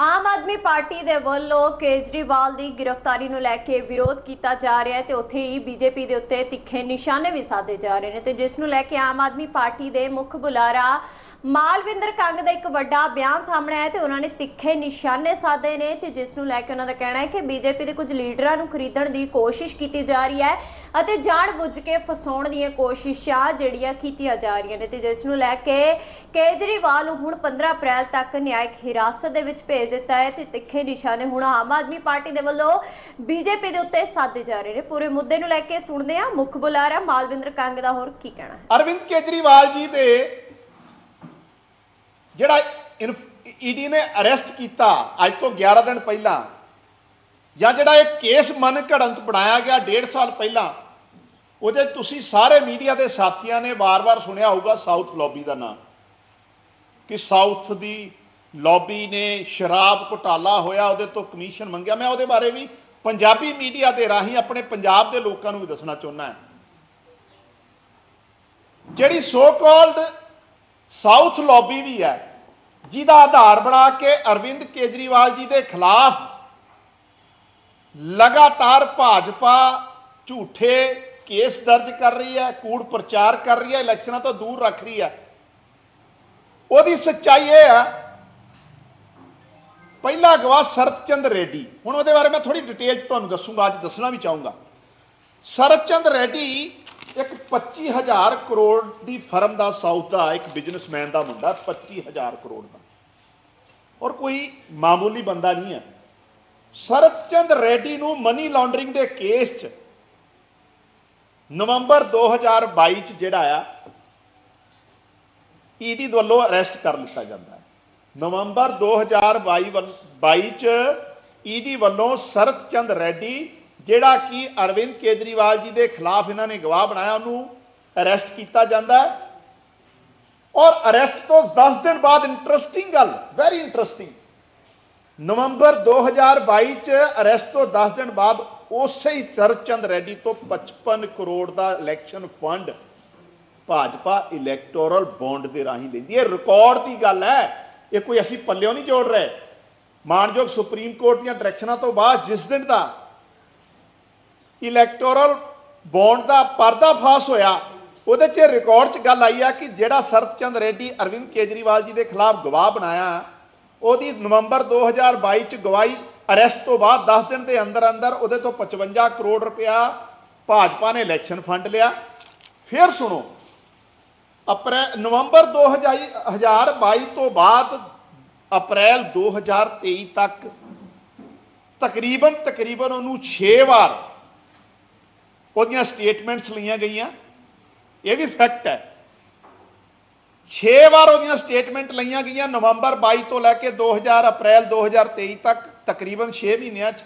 Aam Aadmi party ਦੇ ਵੱਲੋਂ ਕੇਜਰੀਵਾਲ ਦੀ ਗ੍ਰਿਫਤਾਰੀ ਨੂੰ ਲੈ ਕੇ ਵਿਰੋਧ ਕੀਤਾ ਜਾ ਰਿਹਾ ਹੈ ਤੇ ਉੱਥੇ ਹੀ ਬੀਜੇਪੀ ਦੇ ਉੱਤੇ ਤਿੱਖੇ ਨਿਸ਼ਾਨੇ ਵੀ ਸਾਧੇ ਜਾ ਰਹੇ ਨੇ ਤੇ ਜਿਸ ਨੂੰ ਲੈ ਕੇ ਆਮ ਆਦਮੀ ਪਾਰਟੀ ਦੇ ਮੁੱਖ ਬੁਲਾਰਾ ਮਾਲਵਿੰਦਰ ਕੰਗ ਦਾ ਇੱਕ ਵੱਡਾ ਬਿਆਨ ਸਾਹਮਣੇ ਆਇਆ ਤੇ ਉਹਨਾਂ ਨੇ ਤਿੱਖੇ ਨਿਸ਼ਾਨੇ ਸਾਧੇ ਨੇ ਤੇ ਜਿਸ ਨੂੰ ਲੈ ਕੇ ਉਹਨਾਂ ਦਾ ਕਹਿਣਾ ਹੈ ਕਿ ਬੀਜੇਪੀ ਦੇ ਕੁਝ ਲੀਡਰਾਂ ਨੂੰ ਖਰੀਦਣ ਦੀ ਕੋਸ਼ਿਸ਼ ਕੀਤੀ ਜਾ ਰਹੀ ਹੈ ਅਤੇ ਜਾਣਬੁੱਝ ਕੇ ਫਸਾਉਣ ਦੀਆਂ ਕੋਸ਼ਿਸ਼ਾਂ ਜਿਹੜੀਆਂ ਕੀਤੀਆਂ ਜਾ ਰਹੀਆਂ ਨੇ ਤੇ ਜਿਸ ਨੂੰ ਲੈ ਕੇ ਕੇਜਰੀਵਾਲ ਨੂੰ ਹੁਣ 15 ਅਪ੍ਰੈਲ ਤੱਕ ਨਿਆਇਕ ਹਿਰਾਸਤ ਦੇ ਵਿੱਚ ਭੇਜ ਦਿੱਤਾ ਹੈ ਤੇ ਤਿੱਖੇ ਨਿਸ਼ਾਨੇ ਹੁਣ ਆਮ ਆਦਮੀ ਪਾਰਟੀ ਦੇ ਵੱਲੋਂ ਬੀਜੇਪੀ ਦੇ ਉੱਤੇ ਸਾਧੇ ਜਾ ਰਹੇ ਨੇ। ਪੂਰੇ ਮੁੱਦੇ ਨੂੰ ਲੈ ਕੇ ਸੁਣਦੇ ਹਾਂ, ਮੁੱਖ ਬੁਲਾਰਾ ਮਾਲਵਿੰਦਰ ਕੰਗ ਦਾ ਹੋਰ ਕੀ ਕਹਿਣਾ ਹੈ? ਅਰਵਿੰਦ ਕੇਜਰੀਵਾਲ ਜੀ ਦੇ ਜਿਹੜਾ ਈਡੀ ਨੇ ਅਰੈਸਟ ਕੀਤਾ ਅੱਜ ਤੋਂ 11 ਦਿਨ ਪਹਿਲਾਂ, ਜਾਂ ਜਿਹੜਾ ਇਹ ਕੇਸ ਮਨ ਘੜੰਤ ਬਣਾਇਆ ਗਿਆ 1.5 ਸਾਲ ਪਹਿਲਾਂ, ਉਹਦੇ ਤੁਸੀਂ ਸਾਰੇ ਮੀਡੀਆ ਦੇ ਸਾਥੀਆਂ ਨੇ ਵਾਰ-ਵਾਰ ਸੁਣਿਆ ਹੋਊਗਾ ਸਾਊਥ ਲੌਬੀ ਦਾ ਨਾਮ, ਕਿ ਸਾਊਥ ਦੀ ਲੌਬੀ ਨੇ ਸ਼ਰਾਬ ਘੁਟਾਲਾ ਹੋਇਆ, ਉਹਦੇ ਤੋਂ ਕਮਿਸ਼ਨ ਮੰਗਿਆ। ਮੈਂ ਉਹਦੇ ਬਾਰੇ ਵੀ ਪੰਜਾਬੀ ਮੀਡੀਆ ਦੇ ਰਾਹੀਂ ਆਪਣੇ ਪੰਜਾਬ ਦੇ ਲੋਕਾਂ ਨੂੰ ਵੀ ਦੱਸਣਾ ਚਾਹੁੰਦਾ ਹਾਂ। ਜਿਹੜੀ ਸੋ ਕਾਲਡ ਸਾਊਥ ਲੌਬੀ ਵੀ ਹੈ ਜਿਹਦਾ ਆਧਾਰ ਬਣਾ ਕੇ ਅਰਵਿੰਦ ਕੇਜਰੀਵਾਲ ਜੀ ਦੇ ਖਿਲਾਫ ਲਗਾਤਾਰ ਭਾਜਪਾ ਝੂਠੇ ਕੇਸ ਦਰਜ ਕਰ ਰਹੀ ਹੈ, ਕੂੜ ਪ੍ਰਚਾਰ ਕਰ ਰਹੀ ਹੈ, ਇਲੈਕਸ਼ਨਾਂ ਤੋਂ ਦੂਰ ਰੱਖ ਰਹੀ ਹੈ। ਉਹਦੀ ਸੱਚਾਈ ਇਹ ਹੈ ਪਹਿਲਾ ਗਵਾਹ ਸਰਤਚੰਦ ਰੈਡੀ। ਹੁਣ ਉਹਦੇ ਬਾਰੇ ਮੈਂ ਥੋੜੀ ਡਿਟੇਲ ਚ ਤੁਹਾਨੂੰ ਦੱਸੂਗਾ, ਅੱਜ ਦੱਸਣਾ ਵੀ ਚਾਹੂੰਗਾ। ਸਰਤਚੰਦ ਰੈਡੀ ਇੱਕ 25000 ਕਰੋੜ ਦੀ ਫਰਮ ਦਾ ਸਾਊਥ ਦਾ ਇੱਕ ਬਿਜ਼ਨਸਮੈਨ ਦਾ ਮੁੰਡਾ 25000 ਕਰੋੜ ਦਾ। ਔਰ ਕੋਈ ਮਾਮੂਲੀ ਬੰਦਾ ਨਹੀਂ ਹੈ। ਸਰਤਚੰਦ ਰੈਡੀ ਨੂੰ ਮਨੀ ਲਾਂਡਰਿੰਗ ਦੇ ਕੇਸ 'ਚ ਨਵੰਬਰ 2022 'ਚ ਜਿਹੜਾ ਆ ਈਡੀ ਵੱਲੋਂ ਅਰੈਸਟ ਕਰ ਲਿੱਤਾ ਜਾਂਦਾ ਹੈ। ਨਵੰਬਰ 2022 ਵੱਲ- 22 ਚ ਈਡੀ ਵੱਲੋਂ ਸਰਤਚੰਦ ਰੈਡੀ, ਜਿਹੜਾ ਕਿ ਅਰਵਿੰਦ ਕੇਜਰੀਵਾਲ ਜੀ ਦੇ ਖਿਲਾਫ ਇਹਨਾਂ ਨੇ ਗਵਾਹ ਬਣਾਇਆ, ਉਹਨੂੰ ਅਰੈਸਟ ਕੀਤਾ ਜਾਂਦਾ ਹੈ। ਔਰ ਅਰੈਸਟ ਤੋਂ 10 ਦਿਨ ਬਾਅਦ ਇੰਟਰਸਟਿੰਗ ਗੱਲ ਵੈਰੀ ਇੰਟਰਸਟਿੰਗ ਨਵੰਬਰ 2022 ਚ ਅਰੈਸਟ ਤੋਂ 10 ਦਿਨ ਬਾਅਦ ਉਸੇ ਹੀ ਸਰਚੰਦ ਰੈਡੀ ਤੋਂ 55 ਕਰੋੜ ਦਾ election fund Bhajpa electoral bond ਦੇ ਰਾਹੀਂ ਲੈਂਦੀ ਹੈ। ਰਿਕਾਰਡ ਦੀ ਗੱਲ ਹੈ। ਇਹ ਕੋਈ ਅਸੀਂ ਪੱਲਿਓਂ ਨਹੀਂ ਜੋੜ ਰਹੇ। ਮਾਨਯੋਗ ਸੁਪਰੀਮ ਕੋਰਟ ਦੀਆਂ ਡਾਇਰੈਕਸ਼ਨਾਂ ਤੋਂ ਬਾਅਦ ਜਿਸ ਦਿਨ ਦਾ ਇਲੈਕਟੋਰਲ ਬੌਂਡ ਦਾ ਪਰਦਾਫਾਸ਼ ਹੋਇਆ ਉਹਦੇ 'ਚ ਰਿਕਾਰਡ 'ਚ ਗੱਲ ਆਈ ਆ ਕਿ ਜਿਹੜਾ ਸਰਤਚੰਦ ਰੈਡੀ ਅਰਵਿੰਦ ਕੇਜਰੀਵਾਲ ਜੀ ਦੇ ਖਿਲਾਫ ਗਵਾਹ ਬਣਾਇਆ, ਉਹਦੀ ਨਵੰਬਰ 2022 ਚ ਗਵਾਹੀ ਅਰੈਸਟ ਤੋਂ ਬਾਅਦ 10 ਦਿਨ ਦੇ ਅੰਦਰ ਅੰਦਰ ਉਹਦੇ ਤੋਂ 55 ਕਰੋੜ ਰੁਪਇਆ ਭਾਜਪਾ ਨੇ ਇਲੈਕਸ਼ਨ ਫੰਡ ਲਿਆ। ਫਿਰ ਸੁਣੋ ਅਪ੍ਰੈਲ ਨਵੰਬਰ 2022 ਤੋਂ ਬਾਅਦ ਅਪ੍ਰੈਲ 2023 ਤੱਕ ਤਕਰੀਬਨ ਤਕਰੀਬਨ ਉਹਨੂੰ 6 ਵਾਰ ਉਹਦੀਆਂ ਸਟੇਟਮੈਂਟਸ ਲਈਆਂ ਗਈਆਂ। ਇਹ ਵੀ ਫੈਕਟ ਹੈ। 6 ਵਾਰ ਉਹਦੀਆਂ ਸਟੇਟਮੈਂਟ ਲਈਆਂ ਗਈਆਂ ਨਵੰਬਰ 22 ਤੋਂ ਲੈ ਕੇ 2000 ਅਪ੍ਰੈਲ 2023 ਤੱਕ, ਤਕਰੀਬਨ 6 ਮਹੀਨਿਆਂ 'ਚ।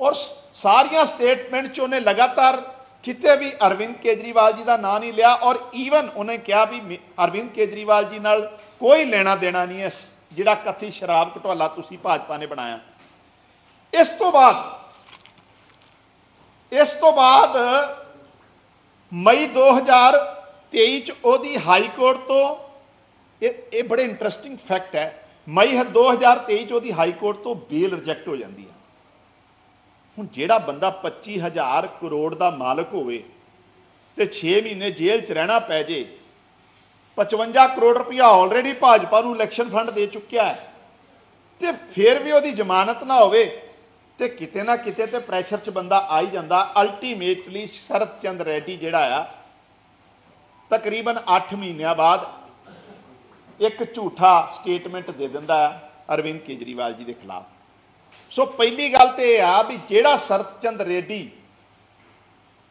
ਔਰ ਸਾਰੀਆਂ ਸਟੇਟਮੈਂਟ 'ਚ ਉਹਨੇ ਲਗਾਤਾਰ ਕਿਤੇ ਵੀ ਅਰਵਿੰਦ ਕੇਜਰੀਵਾਲ ਜੀ ਦਾ ਨਾਂ ਨਹੀਂ ਲਿਆ ਔਰ ਈਵਨ ਉਹਨੇ ਕਿਹਾ ਵੀ ਅਰਵਿੰਦ ਕੇਜਰੀਵਾਲ ਜੀ ਨਾਲ ਕੋਈ ਲੈਣਾ ਦੇਣਾ ਨਹੀਂ ਹੈ ਜਿਹੜਾ ਕਥਿਤ ਸ਼ਰਾਬ ਘਟਾਲਾ ਤੁਸੀਂ ਭਾਜਪਾ ਨੇ ਬਣਾਇਆ। ਇਸ ਤੋਂ ਬਾਅਦ, ਇਸ ਤੋਂ ਬਾਅਦ ਮਈ 2023 ਚ ਉਹਦੀ ਹਾਈ ਕੋਰਟ ਤੋਂ, ਇਹ ਇਹ ਬੜੇ ਇੰਟਰਸਟਿੰਗ ਫੈਕਟ ਹੈ, ਮਈ 2023 ਚ ਉਹਦੀ ਹਾਈ ਕੋਰਟ ਤੋਂ ਬੇਲ ਰਿਜੈਕਟ ਹੋ ਜਾਂਦੀ ਹੈ। ਹੁਣ ਜਿਹੜਾ ਬੰਦਾ 25000 ਕਰੋੜ ਦਾ ਮਾਲਕ ਹੋਵੇ ਤੇ 6 ਮਹੀਨੇ ਜੇਲ੍ਹ 'ਚ ਰਹਿਣਾ ਪੈ ਜੇ 55 ਕਰੋੜ ਰੁਪਇਆ ਆਲਰੇਡੀ ਭਾਜਪਾ ਨੂੰ ਇਲੈਕਸ਼ਨ ਫੰਡ ਦੇ ਚੁੱਕਿਆ ਹੈ, ਤੇ ਫਿਰ ਵੀ ਉਹਦੀ ਜ਼ਮਾਨਤ ਨਾ ਹੋਵੇ ਤੇ ਕਿਤੇ ਨਾ ਕਿਤੇ ਤੇ ਪ੍ਰੈਸ਼ਰ 'ਚ ਬੰਦਾ ਆ ਹੀ ਜਾਂਦਾ। ਅਲਟੀਮੇਟਲੀ ਸ਼ਰਤ ਚੰਦ ਰੈਡੀ ਜਿਹੜਾ ਆ, ਤਕਰੀਬਨ 8 ਮਹੀਨਿਆਂ ਬਾਅਦ ਇੱਕ ਝੂਠਾ ਸਟੇਟਮੈਂਟ ਦੇ ਦਿੰਦਾ ਹੈ ਅਰਵਿੰਦ ਕੇਜਰੀਵਾਲ ਜੀ ਦੇ ਖਿਲਾਫ। ਸੋ ਪਹਿਲੀ ਗੱਲ ਤੇ ਇਹ ਆ ਵੀ ਜਿਹੜਾ ਸਰਤਚੰਦ ਰੈਡੀ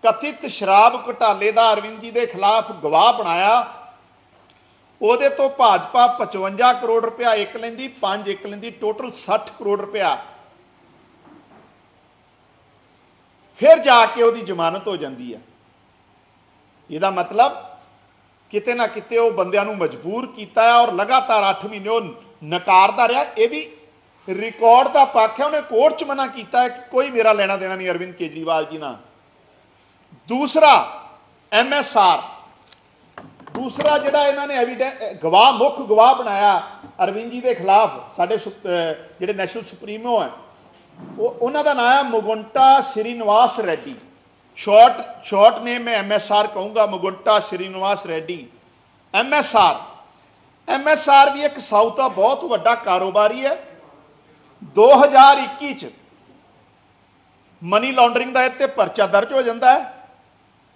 ਕਥਿਤ ਸ਼ਰਾਬ ਘੁਟਾਲੇ ਦਾ ਅਰਵਿੰਦ ਜੀ ਦੇ ਖਿਲਾਫ ਗਵਾਹ ਬਣਾਇਆ, ਉਹਦੇ ਤੋਂ ਭਾਜਪਾ 55 ਕਰੋੜ ਰੁਪਇਆ ਇੱਕ ਲੈਂਦੀ 5 ਇੱਕ ਲੈਂਦੀ ਟੋਟਲ 60 ਕਰੋੜ ਰੁਪਇਆ ਫਿਰ ਜਾ ਕੇ ਉਹਦੀ ਜ਼ਮਾਨਤ ਹੋ ਜਾਂਦੀ ਹੈ। ਇਹਦਾ ਮਤਲਬ ਕਿਤੇ ਨਾ ਕਿਤੇ ਉਹ ਬੰਦਿਆਂ ਨੂੰ ਮਜਬੂਰ ਕੀਤਾ ਹੈ ਔਰ ਲਗਾਤਾਰ 8 ਮਹੀਨੇ ਉਹ ਨਕਾਰਦਾ ਰਿਹਾ। ਇਹ ਵੀ ਰਿਕਾਰਡ ਦਾ ਪੱਖ ਹੈ। ਉਹਨੇ ਕੋਰਟ 'ਚ ਮਨਾ ਕੀਤਾ ਹੈ ਕਿ ਕੋਈ ਮੇਰਾ ਲੈਣਾ ਦੇਣਾ ਨਹੀਂ, ਅਰਵਿੰਦ ਕੇਜਰੀਵਾਲ ਜੀ ਨਾਲ। ਦੂਸਰਾ ਐਮਐਸਆਰ ਦੂਸਰਾ ਜਿਹੜਾ ਇਹਨਾਂ ਨੇ ਐਵੀਡੈਂਸ ਗਵਾਹ, ਮੁੱਖ ਗਵਾਹ ਬਣਾਇਆ ਅਰਵਿੰਦ ਜੀ ਦੇ ਖਿਲਾਫ, ਸਾਡੇ ਸੁਪ- ਜਿਹੜੇ ਨੈਸ਼ਨਲ ਸੁਪਰੀਮੋ ਹੈ ਉਹ ਉਹਨਾਂ ਦਾ ਨਾਮ ਹੈ Magunta Srinivas Reddy. Short short name ਮੈਂ ਐਮਐਸਆਰ ਕਹੂੰਗਾ, ਮੁਗੁੰਟਾ ਸ਼੍ਰੀਨਿਵਾਸ ਰੈਡੀ। ਐਮਐਸਆਰ ਐਮਐਸਆਰ ਵੀ ਇੱਕ ਸਾਊਥ ਦਾ ਬਹੁਤ ਵੱਡਾ ਕਾਰੋਬਾਰੀ ਹੈ। 2021 ਚ ਮਨੀ ਲਾਂਡਰਿੰਗ ਦਾ ਇੱਥੇ ਪਰਚਾ ਦਰਜ ਹੋ ਜਾਂਦਾ ਹੈ।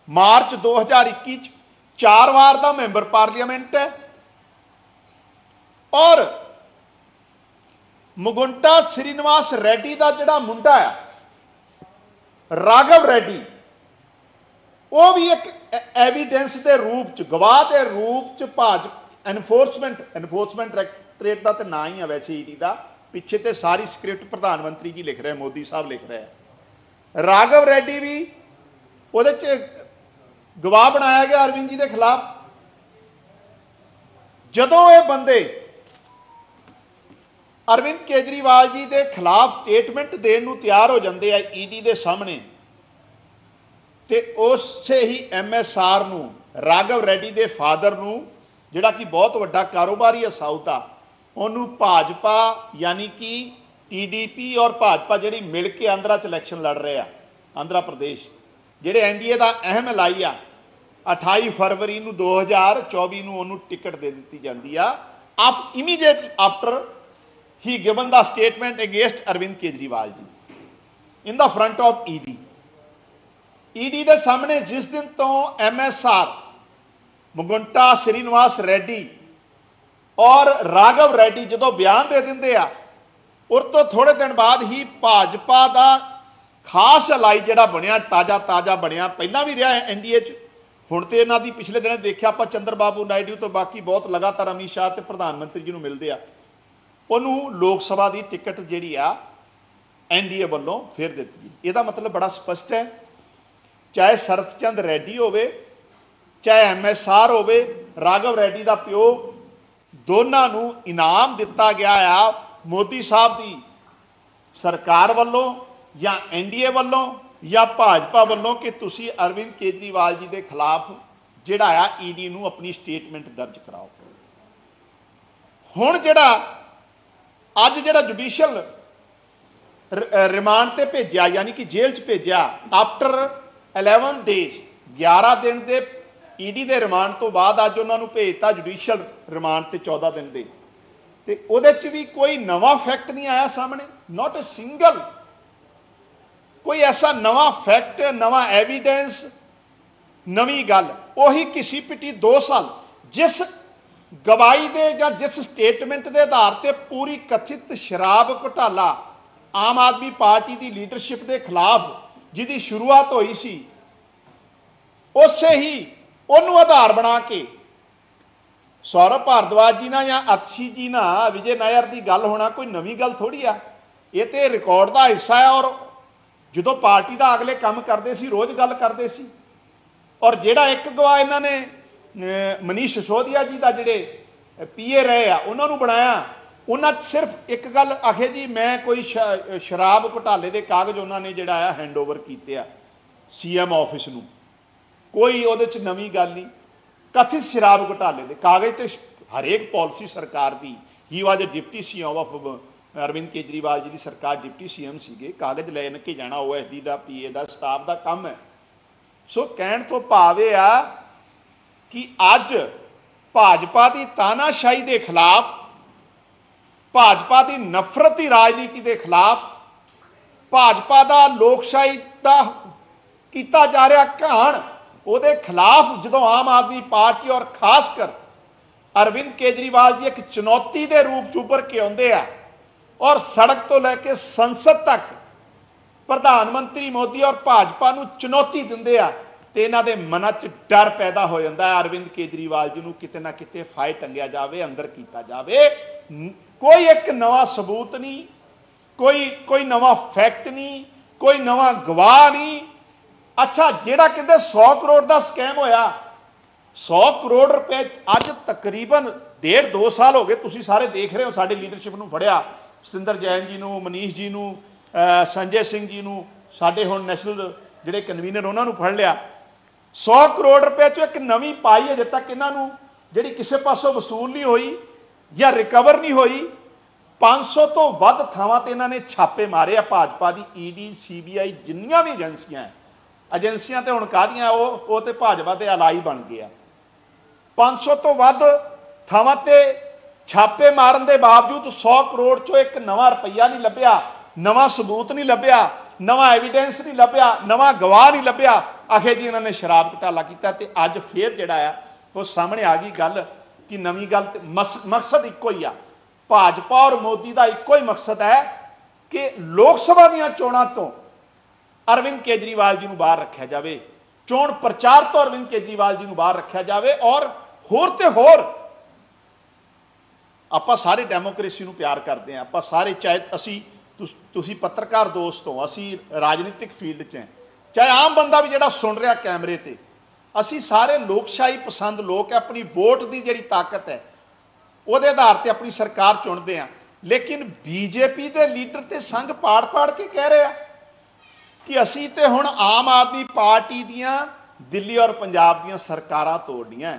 ਮਾਰਚ 2021 ਚ ਚਾਰ ਵਾਰ ਦਾ ਮੈਂਬਰ ਪਾਰਲੀਮੈਂਟ ਹੈ। ਔਰ ਮੁਗੁੰਟਾ ਸ਼੍ਰੀਨਿਵਾਸ ਰੈਡੀ ਦਾ ਜਿਹੜਾ ਮੁੰਡਾ ਆ, ਰਾਘਵ ਰੈਡੀ, ਉਹ ਵੀ ਇੱਕ ਐਵੀਡੈਂਸ ਦੇ ਰੂਪ ਚ, ਗਵਾਹ ਦੇ ਰੂਪ ਚ ਭਾਜ ਐਨਫੋਰਸਮੈਂਟ ਐਨਫੋਰਸਮੈਂਟ ਡਾਇਰੈਕਟੋਰੇਟ ਦਾ ਤੇ ਨਾਂ ਹੀ ਆ ਵੈਸੇ ਈਡੀ ਦਾ, ਪਿੱਛੇ ਤੇ ਸਾਰੀ ਸਕ੍ਰਿਪਟ ਪ੍ਰਧਾਨ ਮੰਤਰੀ ਜੀ ਲਿਖ ਰਹੇ, ਮੋਦੀ ਸਾਹਿਬ ਲਿਖ ਰਹੇ ਆ। ਰਾਘਵ ਰੈਡੀ ਵੀ ਉਹਦੇ ਚ ਗਵਾਹ ਬਣਾਇਆ ਗਿਆ ਅਰਵਿੰਦ ਜੀ ਦੇ ਖਿਲਾਫ। ਜਦੋਂ ਇਹ ਬੰਦੇ ਅਰਵਿੰਦ ਕੇਜਰੀਵਾਲ ਜੀ ਦੇ ਖਿਲਾਫ ਸਟੇਟਮੈਂਟ ਦੇਣ ਨੂੰ ਤਿਆਰ ਹੋ ਜਾਂਦੇ ਆ ਈਡੀ ਦੇ ਸਾਹਮਣੇ। ਤੇ ਉਸੇ ਹੀ ਐਮਐਸਆਰ ਨੂੰ, ਰਾਘਵ ਰੈਡੀ ਦੇ ਫਾਦਰ ਨੂੰ, ਜਿਹੜਾ ਕਿ ਬਹੁਤ ਵੱਡਾ ਕਾਰੋਬਾਰੀ ਹੈ ਸਾਊਥ ਦਾ, ਉਹਨੂੰ ਭਾਜਪਾ ਯਾਨੀ ਕਿ ਟੀਡੀਪੀ ਔਰ ਭਾਜਪਾ ਜਿਹੜੀ ਮਿਲ ਕੇ ਆਂਧਰਾ ਚ ਇਲੈਕਸ਼ਨ ਲੜ ਰਹੇ ਆ, ਆਂਧਰਾ ਪ੍ਰਦੇਸ਼। ਜਿਹੜੇ ਐਨਡੀਏ ਦਾ ਅਹਿਮ ਲਾਈ ਆ 28 ਫਰਵਰੀ ਨੂੰ 2024 ਨੂੰ ਉਹਨੂੰ ਟਿਕਟ ਦੇ ਦਿੱਤੀ ਜਾਂਦੀ ਆ। ਆਪ immediate after he given the statement against Arvind Kejriwal ji in the front of ED ED ਦੇ ਸਾਹਮਣੇ ਜਿਸ ਦਿਨ ਤੋਂ ਐਮਐਸਆਰ ਮੁਗੁੰਟਾ ਸ਼੍ਰੀਨਿਵਾਸ ਰੈਡੀ ਔਰ ਰਾਘਵ ਰੈਡੀ ਜਦੋਂ ਬਿਆਨ ਦੇ ਦਿੰਦੇ ਆ ਉਸ ਤੋਂ ਥੋੜੇ ਦਿਨ ਬਾਅਦ ਹੀ ਭਾਜਪਾ ਦਾ ਖਾਸ ਅਲਾਈ ਜਿਹੜਾ ਬਣਿਆ, ਤਾਜ਼ਾ ਤਾਜ਼ਾ ਬਣਿਆ, ਪਹਿਲਾਂ ਵੀ ਰਿਹਾ ਐਨਡੀਏ ਚ, ਹੁਣ ਤੇ ਇਹਨਾਂ ਦੀ ਪਿਛਲੇ ਦਿਨਾਂ ਦੇਖਿਆ ਆਪਾਂ ਚੰਦਰ ਬਾਬੂ ਨਾਇਡੂ ਤੋਂ ਬਾਕੀ ਬਹੁਤ ਲਗਾਤਾਰ ਅਮਿਤ ਸ਼ਾਹ ਤੇ ਪ੍ਰਧਾਨ ਮੰਤਰੀ ਜੀ ਨੂੰ ਮਿਲਦੇ ਆ। ਉਹਨੂੰ ਲੋਕ ਸਭਾ ਦੀ ਟਿਕਟ ਜਿਹੜੀ ਆ ਐਨਡੀਏ ਵੱਲੋਂ ਫੇਰ ਦਿੱਤੀ ਇਹਦਾ ਮਤਲਬ ਬੜਾ ਸਪਸ਼ਟ ਹੈ। ਚਾਹੇ ਸਰਤਚੰਦ ਰੈਡੀ ਹੋਵੇ, ਚਾਹੇ ਐਮਐਸਆਰ ਹੋਵੇ, ਰਾਘਵ ਰੈਡੀ ਦਾ ਪਿਓ, ਦੋਨਾਂ ਨੂੰ ਇਨਾਮ ਦਿੱਤਾ ਗਿਆ ਆ ਮੋਦੀ ਸਾਹਿਬ ਦੀ ਸਰਕਾਰ ਵੱਲੋਂ ਜਾਂ ਐਨਡੀਏ ਵੱਲੋਂ ਜਾਂ ਭਾਜਪਾ ਵੱਲੋਂ ਕਿ ਤੁਸੀਂ ਅਰਵਿੰਦ ਕੇਜਰੀਵਾਲ ਜੀ ਦੇ ਖਿਲਾਫ ਜਿਹੜਾ ਆ ਈਡੀ ਨੂੰ ਆਪਣੀ ਸਟੇਟਮੈਂਟ ਦਰਜ ਕਰਾਓ। ਹੁਣ ਜਿਹੜਾ ਅੱਜ ਜਿਹੜਾ ਜੁਡੀਸ਼ੀਅਲ ਰਿਮਾਂਡ ਤੇ ਭੇਜਿਆ, ਯਾਨੀ ਕਿ ਜੇਲ੍ਹ 'ਚ ਭੇਜਿਆ ਆਫਟਰ 11 ਡੇਜ਼ 11 ਦਿਨ ਦੇ ਈਡੀ ਦੇ ਰਿਮਾਂਡ ਤੋਂ ਬਾਅਦ ਅੱਜ ਉਹਨਾਂ ਨੂੰ ਭੇਜਤਾ ਜੁਡੀਸ਼ੀਅਲ ਰਿਮਾਂਡ ਤੇ 14 ਦਿਨ ਦੇ। ਤੇ ਉਹਦੇ 'ਚ ਵੀ ਕੋਈ ਨਵਾਂ ਫੈਕਟ ਨਹੀਂ ਆਇਆ ਸਾਹਮਣੇ ਨਾਟ ਅ ਸਿੰਗਲ ਕੋਈ ਐਸਾ ਨਵਾਂ ਫੈਕਟ ਨਵਾਂ ਐਵੀਡੈਂਸ ਨਵੀਂ ਗੱਲ, ਉਹੀ ਕਿਸੀ ਪਿੱਟੀ 2 ਸਾਲ, ਜਿਸ ਗਵਾਹੀ ਦੇ ਜਾਂ ਜਿਸ ਸਟੇਟਮੈਂਟ ਦੇ ਆਧਾਰ ਤੇ ਪੂਰੀ ਕਥਿਤ ਸ਼ਰਾਬ ਘੁਟਾਲਾ ਆਮ ਆਦਮੀ ਪਾਰਟੀ ਦੀ ਲੀਡਰਸ਼ਿਪ ਦੇ ਖਿਲਾਫ ਜਿਹਦੀ ਸ਼ੁਰੂਆਤ ਹੋਈ ਸੀ, ਉਸੇ ਹੀ ਉਹਨੂੰ ਆਧਾਰ ਬਣਾ ਕੇ ਸੌਰਵ ਭਾਰਦਵਾਜ ਜੀ ਨਾਲ ਜਾਂ ਅਤਸ਼ੀ ਜੀ ਨਾਲ ਵਿਜੇ ਨਾਇਰ ਦੀ ਗੱਲ ਹੋਣਾ ਕੋਈ ਨਵੀਂ ਗੱਲ ਥੋੜੀ ਆ। ਇਹ ਤੇ ਰਿਕਾਰਡ ਦਾ ਹਿੱਸਾ ਹੈ ਔਰ ਜਦੋਂ ਪਾਰਟੀ ਦਾ ਅਗਲੇ ਕੰਮ ਕਰਦੇ ਸੀ, ਰੋਜ਼ ਗੱਲ ਕਰਦੇ ਸੀ ਔਰ ਜਿਹੜਾ ਇੱਕ ਗਵਾਹ ਇਹਨਾਂ ਨੇ ਮਨੀਸ਼ ਸਿਸੋਦੀਆ ਜੀ ਦਾ ਜਿਹੜੇ ਪੀਏ ਰਹੇ ਆ, ਉਹਨਾਂ ਨੂੰ ਬਣਾਇਆ। ਉਹਨਾਂ 'ਚ ਸਿਰਫ ਇੱਕ ਗੱਲ ਆਖੇ ਜੀ, ਮੈਂ ਕੋਈ ਸ਼- ਸ਼ਰਾਬ ਘੁਟਾਲੇ ਦੇ ਕਾਗਜ਼ ਉਹਨਾਂ ਨੇ ਜਿਹੜਾ ਆ ਹੈਂਡਓਵਰ ਕੀਤੇ ਆ ਸੀਐਮ ਆਫਿਸ ਨੂੰ। ਕੋਈ ਉਹਦੇ 'ਚ ਨਵੀਂ ਗੱਲ ਨਹੀਂ। ਕਥਿਤ ਸ਼ਰਾਬ ਘੁਟਾਲੇ ਦੇ ਕਾਗਜ਼ ਤੇ ਹਰੇਕ ਪਾਲਿਸੀ ਸਰਕਾਰ ਦੀ ਹੀ was deputy CM of Arvind Kejriwal ji ਦੀ ਸਰਕਾਰ ਡਿਪਟੀ ਸੀਐਮ ਸੀਗੇ। ਕਾਗਜ਼ ਲੈਣ ਕੇ ਜਾਣਾ ਓਐਸਡੀ ਦਾ ਪੀਏ ਦਾ ਸਟਾਫ ਦਾ ਕੰਮ ਹੈ। ਸੋ ਕਹਿਣ ਤੋਂ ਭਾਵ ਇਹ ਆ ਕਿ ਅੱਜ ਭਾਜਪਾ ਦੀ ਤਾਨਾਸ਼ਾਹੀ ਦੇ ਖਿਲਾਫ, ਭਾਜਪਾ ਦੀ ਨਫ਼ਰਤੀ ਰਾਜਨੀਤੀ ਦੇ ਖਿਲਾਫ ਭਾਜਪਾ ਦਾ ਲੋਕਸ਼ਾਹੀ ਦਾ ਕੀਤਾ ਜਾ ਰਿਹਾ ਘਾਣ, ਉਹਦੇ ਖਿਲਾਫ ਜਦੋਂ ਆਮ ਆਦਮੀ ਪਾਰਟੀ ਔਰ ਖਾਸ ਕਰ ਅਰਵਿੰਦ ਕੇਜਰੀਵਾਲ ਜੀ ਇੱਕ ਚੁਣੌਤੀ ਦੇ ਰੂਪ ਚ ਉੱਭਰ ਕੇ ਆਉਂਦੇ ਆ ਔਰ ਸੜਕ ਤੋਂ ਲੈ ਕੇ ਸੰਸਦ ਤੱਕ ਪ੍ਰਧਾਨ ਮੰਤਰੀ ਮੋਦੀ ਔਰ ਭਾਜਪਾ ਨੂੰ ਚੁਣੌਤੀ ਦਿੰਦੇ ਆ ਤੇ ਇਹਨਾਂ ਦੇ ਮਨਾਂ 'ਚ ਡਰ ਪੈਦਾ ਹੋ ਜਾਂਦਾ ਹੈ। ਅਰਵਿੰਦ ਕੇਜਰੀਵਾਲ ਜੀ ਨੂੰ ਕਿਤੇ ਨਾ ਕਿਤੇ ਫਾਇ ਟੰਗਿਆ ਜਾਵੇ, ਅੰਦਰ ਕੀਤਾ ਜਾਵੇ। ਕੋਈ ਇੱਕ ਨਵਾਂ ਸਬੂਤ ਨਹੀਂ, ਕੋਈ ਕੋਈ ਨਵਾਂ ਫੈਕਟ ਨਹੀਂ, ਕੋਈ ਨਵਾਂ ਗਵਾਹ ਨਹੀਂ। ਅੱਛਾ, ਜਿਹੜਾ ਕਹਿੰਦੇ 100 ਕਰੋੜ ਦਾ ਸਕੈਮ ਹੋਇਆ 100 ਕਰੋੜ ਰੁਪਏ ਅੱਜ ਤਕਰੀਬਨ ਡੇਢ 2 ਸਾਲ ਹੋ ਗਏ ਤੁਸੀਂ ਸਾਰੇ ਦੇਖ ਰਹੇ ਹੋ, ਸਾਡੀ ਲੀਡਰਸ਼ਿਪ ਨੂੰ ਫੜਿਆ। ਸਤਿੰਦਰ ਜੈਨ ਜੀ ਨੂੰ, ਮਨੀਸ਼ ਜੀ ਨੂੰ ਸੰਜੇ ਸਿੰਘ ਜੀ ਨੂੰ, ਸਾਡੇ ਹੁਣ ਨੈਸ਼ਨਲ ਜਿਹੜੇ ਕਨਵੀਨਰ ਉਹਨਾਂ ਨੂੰ ਫੜ ਲਿਆ। 100 ਕਰੋੜ ਰੁਪਏ ਚੋਂ ਇੱਕ ਨਵੀਂ ਪਾਈ ਅਜੇ ਤੱਕ ਇਹਨਾਂ ਨੂੰ, ਜਿਹੜੀ ਕਿਸੇ ਪਾਸੋਂ ਵਸੂਲ ਨਹੀਂ ਹੋਈ ਜਾਂ ਰਿਕਵਰ ਨਹੀਂ ਹੋਈ 500 ਤੋਂ ਵੱਧ ਥਾਵਾਂ ਤੇ ਇਹਨਾਂ ਨੇ ਛਾਪੇ ਮਾਰੇ ਆ ਭਾਜਪਾ ਦੀ ਈਡੀ ਸੀਬੀਆਈ ਜਿੰਨੀਆਂ ਵੀ ਏਜੰਸੀਆਂ ਹੈ। ਏਜੰਸੀਆਂ ਤੇ ਹੁਣ ਕਾਹਦੀਆਂ, ਉਹ ਉਹ ਤੇ ਭਾਜਪਾ ਦੇ ਅਲਾਈ ਬਣ ਗਏ ਆ। 500 ਤੋਂ ਵੱਧ ਥਾਵਾਂ ਤੇ ਛਾਪੇ ਮਾਰਨ ਦੇ ਬਾਵਜੂਦ 100 ਕਰੋੜ ਚੋਂ ਇੱਕ ਨਵਾਂ ਰੁਪਈਆ ਨਹੀਂ ਲੱਭਿਆ, ਨਵਾਂ ਸਬੂਤ ਨਹੀਂ ਲੱਭਿਆ, ਨਵਾਂ ਐਵੀਡੈਂਸ ਨਹੀਂ ਲੱਭਿਆ, ਨਵਾਂ ਗਵਾਹ ਨਹੀਂ ਲੱਭਿਆ। ਆਖੇ ਜੀ ਇਹਨਾਂ ਨੇ ਸ਼ਰਾਬ ਘੁਟਾਲਾ ਕੀਤਾ ਤੇ ਅੱਜ ਫੇਰ ਜਿਹੜਾ ਆ, ਉਹ ਸਾਹਮਣੇ ਆ ਗਈ ਗੱਲ ਕਿ ਨਵੀਂ ਗੱਲ ਤੇ ਮਸ- ਮਕਸਦ ਇੱਕੋ ਹੀ ਆ। ਭਾਜਪਾ ਔਰ ਮੋਦੀ ਦਾ ਇੱਕੋ ਹੀ ਮਕਸਦ ਹੈ ਕਿ ਲੋਕ ਸਭਾ ਦੀਆਂ ਚੋਣਾਂ ਤੋਂ ਅਰਵਿੰਦ ਕੇਜਰੀਵਾਲ ਜੀ ਨੂੰ ਬਾਹਰ ਰੱਖਿਆ ਜਾਵੇ। ਚੋਣ ਪ੍ਰਚਾਰ ਤੋਂ ਅਰਵਿੰਦ ਕੇਜਰੀਵਾਲ ਜੀ ਨੂੰ ਬਾਹਰ ਰੱਖਿਆ ਜਾਵੇ ਔਰ ਹੋਰ ਤੇ ਹੋਰ ਆਪਾਂ ਸਾਰੇ ਡੈਮੋਕ੍ਰੇਸੀ ਨੂੰ ਪਿਆਰ ਕਰਦੇ ਹਾਂ। ਆਪਾਂ ਸਾਰੇ ਚਾਹੇ ਅਸੀਂ ਤੁਸੀਂ ਪੱਤਰਕਾਰ ਦੋਸਤ ਹੋ, ਅਸੀਂ ਰਾਜਨੀਤਿਕ ਫੀਲਡ 'ਚ ਹਾਂ। ਚਾਹੇ ਆਮ ਬੰਦਾ ਵੀ ਜਿਹੜਾ ਸੁਣ ਰਿਹਾ ਕੈਮਰੇ ਤੇ, ਅਸੀਂ ਸਾਰੇ ਲੋਕਸ਼ਾਹੀ ਪਸੰਦ ਲੋਕ ਆਪਣੀ ਵੋਟ ਦੀ ਜਿਹੜੀ ਤਾਕਤ ਹੈ, ਉਹਦੇ ਆਧਾਰ ਤੇ ਆਪਣੀ ਸਰਕਾਰ ਚੁਣਦੇ ਆ। ਲੇਕਿਨ ਬੀਜੇਪੀ ਦੇ ਲੀਡਰ ਤੇ ਸੰਗ ਪਾੜ-ਪਾੜ ਕੇ ਕਹਿ ਰਹੇ ਆ ਕਿ ਅਸੀਂ ਤੇ ਹੁਣ ਆਮ ਆਦਮੀ ਪਾਰਟੀ ਦੀਆਂ ਦਿੱਲੀ ਔਰ ਪੰਜਾਬ ਦੀਆਂ ਸਰਕਾਰਾਂ ਤੋੜਨੀਆਂ।